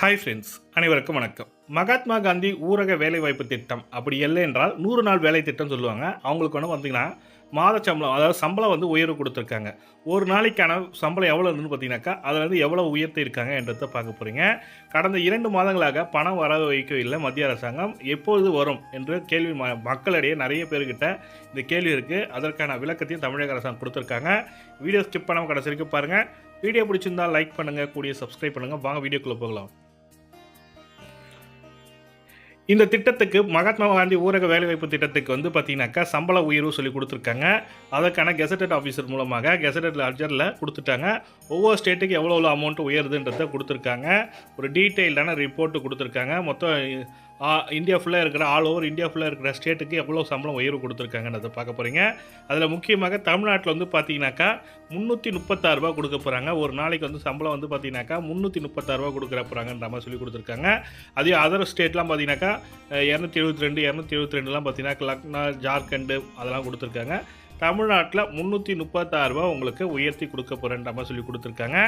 Hi friends அனைவருக்கும் வணக்கம். மகாத்மா காந்தி ஊரக வேலைவாய்ப்பு திட்டம் அப்படி இல்லை என்றால் நூறு நாள் வேலை திட்டம் சொல்லுவாங்க. அவங்களுக்கு ஒன்று பார்த்தீங்கன்னா மாத சம்பளம் அதாவது சம்பளம் வந்து உயர்வு கொடுத்துருக்காங்க. ஒரு நாளைக்கான சம்பளம் எவ்வளோ இருந்துன்னு பார்த்தீங்கன்னாக்கா அதில் வந்து எவ்வளோ உயர்த்தி இருக்காங்க என்றதை பார்க்க போகிறீங்க கடந்த இரண்டு மாதங்களாக பணம் வர வைக்கவில்லை மத்திய அரசாங்கம். எப்பொழுது வரும் என்று கேள்வி மக்களிடையே நிறைய பேர்கிட்ட இந்த கேள்வி இருக்குது அதற்கான விளக்கத்தையும் தமிழக அரசாங்கம் கொடுத்துருக்காங்க. வீடியோ ஸ்கிப் பண்ணாமல் கடைசி வரைக்கும் பாருங்கள் வீடியோ பிடிச்சிருந்தால் லைக் பண்ணுங்கள் கூடிய சப்ஸ்கிரைப் பண்ணுங்கள் வாங்க வீடியோக்குள்ளே போகலாம். இந்த திட்டத்துக்கு மகாத்மா காந்தி ஊரக வேலைவாய்ப்பு திட்டத்துக்கு வந்து பார்த்தீங்கன்னாக்கா சம்பள உயர்வு சொல்லி கொடுத்துருக்காங்க. அதற்கான கெசட்டட் ஆஃபீஸர் மூலமாக கெசட்டட் லார்ஜரில் கொடுத்துட்டாங்க. ஒவ்வொரு ஸ்டேட்டுக்கு எவ்வளோ எவ்வளோ அமௌண்ட் உயருதுன்றத கொடுத்துருக்காங்க. ஒரு டீட்டெயில்டான ரிப்போர்ட்டு கொடுத்துருக்காங்க. மொத்தம் ஆ, இந்தியா ஃபுல்லாக இருக்கிற ஆல் ஓவர் இந்தியா ஃபுல்லாக இருக்கிற ஸ்டேட்டுக்கு எவ்வளோ சம்பளம் உயர்வு கொடுத்துருக்காங்கன்றதை பார்க்க போகிறீங்க அதில் முக்கியமாக தமிழ்நாட்டில் வந்து பார்த்தீங்கன்னாக்கா முந்நூற்றி முப்பத்தாறுரூபா கொடுக்க போகிறாங்க ஒரு நாளைக்கு வந்து சம்பளம் வந்து பார்த்தீங்கன்னாக்கா முந்நூற்றி முப்பத்தாறுரூபா கொடுக்குற போகிறாங்கன்ற மாதிரி சொல்லி கொடுத்துருக்காங்க. அதே அதர் ஸ்டேட்லாம் பார்த்தீங்கன்னாக்கா இரநூத்தி எழுபத்தி ரெண்டு இரநூத்தி எழுபத்தி ரெண்டுலாம் பார்த்தீங்கன்னா லக்னா ஜார்க்கண்டு அதெல்லாம் கொடுத்துருக்காங்க. தமிழ்நாட்டில் முந்நூற்றி முப்பத்தாறுரூபா உங்களுக்கு உயர்த்தி கொடுக்க போகிறேன்ற மாதிரி சொல்லி கொடுத்துருக்காங்க.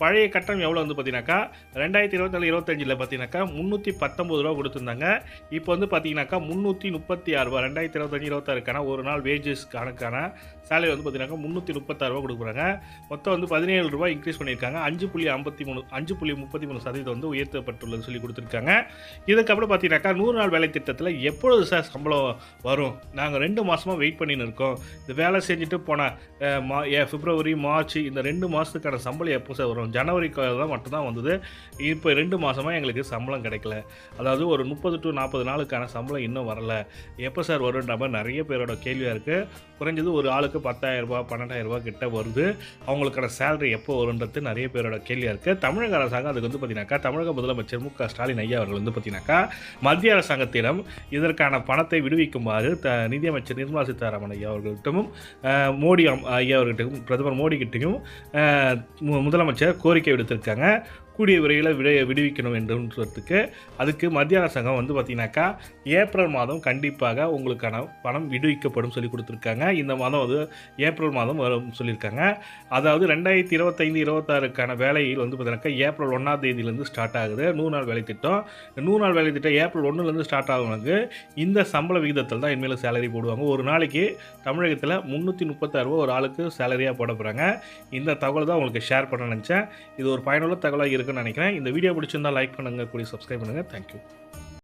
பழைய கட்டணம் எவ்வளோ வந்து பார்த்தீங்கன்னாக்கா ரெண்டாயிரத்தி இருபத்தாலு இருபத்தஞ்சில் பார்த்தீங்கன்னாக்கா முந்நூற்றி பத்தொம்பது ரூபா கொடுத்துருந்தாங்க. இப்போ வந்து பார்த்தீங்கன்னாக்கா முந்நூற்றி முப்பத்தி ஆறு ரூபா ரெண்டாயிரத்தி இருபத்தஞ்சி இருபத்தாறுக்கான ஒரு நாள் வேஜஸ் கணக்கான சேலரி வந்து பார்த்தீங்கன்னாக்கா முந்நூற்றி முப்பத்தாறு ரூபா கொடுக்குறாங்க. மொத்தம் வந்து பதினேழு ரூபா இன்க்ரீஸ் பண்ணியிருக்காங்க. அஞ்சு புள்ளி ஐம்பத்தி மூணு அஞ்சு புள்ளி முப்பத்தி மூணு சதவீதம் வந்து உயர்த்தப்பட்டுள்ளது சொல்லி கொடுத்துருக்காங்க. இதுக்கப்புறம் பார்த்தீங்கன்னாக்கா நூறு நாள் வேலை திட்டத்தில் எப்பொழுது சார் சம்பளம் வரும்? நாங்கள் ரெண்டு மாதமாக வெயிட் பண்ணின்னு இருக்கோம். இந்த வேலை செஞ்சுட்டு போன மா ஏ பிப்ரவரி மார்ச் இந்த ரெண்டு மாதத்துக்கான சம்பளம் எப்போ சார் வரும்? ஜனவரி தான் மட்டும்தான் வந்தது. இப்போ ரெண்டு மாதமாக எங்களுக்கு சம்பளம் கிடைக்கல. அதாவது ஒரு முப்பது டு நாற்பது நாளுக்கான சம்பளம் இன்னும் வரல. எப்போ சார் வரும்ன்ற மாதிரி நிறைய பேரோட கேள்வியாக இருக்குது குறைஞ்சது ஒரு ஆளுக்கு பத்தாயிரரூபா பன்னெண்டாயிரரூபா கிட்ட வருது. அவங்களுக்கான சேலரி எப்போ வரும்ன்றது நிறைய பேரோட கேள்வியாக இருக்குது தமிழக அரசாங்கம் அதுக்கு வந்து பார்த்தீங்கன்னாக்கா தமிழக முதலமைச்சர் மு க ஸ்டாலின் ஐயா அவர்கள் வந்து பார்த்தீங்கன்னாக்கா மத்திய அரசாங்கத்திடம் இதற்கான பணத்தை விடுவிக்குமாறு த நிதியமைச்சர் நிர்மலா சீதாராமன் ஐயா அவர்களிடமும் மோடி ஐயா அவர்கிட்டையும் பிரதமர் மோடி கிட்டையும் முதலமைச்சர் கோரிக்கை விடுத்திருக்காங்க. கூடிய விரைவில் விட விடுவிக்கணும் என்றுன்றதுக்கு அதுக்கு மத்திய அரசாங்கம் வந்து பார்த்தீங்கன்னாக்கா ஏப்ரல் மாதம் கண்டிப்பாக உங்களுக்கான பணம் விடுவிக்கப்படும் சொல்லி கொடுத்துருக்காங்க. இந்த மாதம் வந்து ஏப்ரல் மாதம் வரும் சொல்லியிருக்காங்க. அதாவது ரெண்டாயிரத்தி இருபத்தைந்து இருபத்தாறுக்கான வேலையில் வந்து பார்த்தீங்கன்னாக்கா ஏப்ரல் ஒன்றாம் தேதியிலேருந்து ஸ்டார்ட் ஆகுது. நூறு நாள் வேலை திட்டம். நூறு நாள் வேலை திட்டம் ஏப்ரல் ஒன்றுலேருந்து ஸ்டார்ட் ஆகுனது இந்த சம்பள விகிதத்தில் தான் இனிமேல் சேலரி போடுவாங்க. ஒரு நாளைக்கு தமிழகத்தில் முந்நூற்றி முப்பத்தாறு ரூபா ஒரு ஆளுக்கு சேலரியாக போட போகிறாங்க இந்த தகவல் தான் உங்களுக்கு ஷேர் பண்ண நினச்சேன். இது ஒரு பயனுள்ள தகவலாக இருக்குன்னு நினைக்கிறேன். இந்த வீடியோ பிடிச்சிருந்தா லைக் பண்ணுங்கள் கூடிய சப்ஸ்கிரைப் பண்ணுங்கள் தேங்க்யூ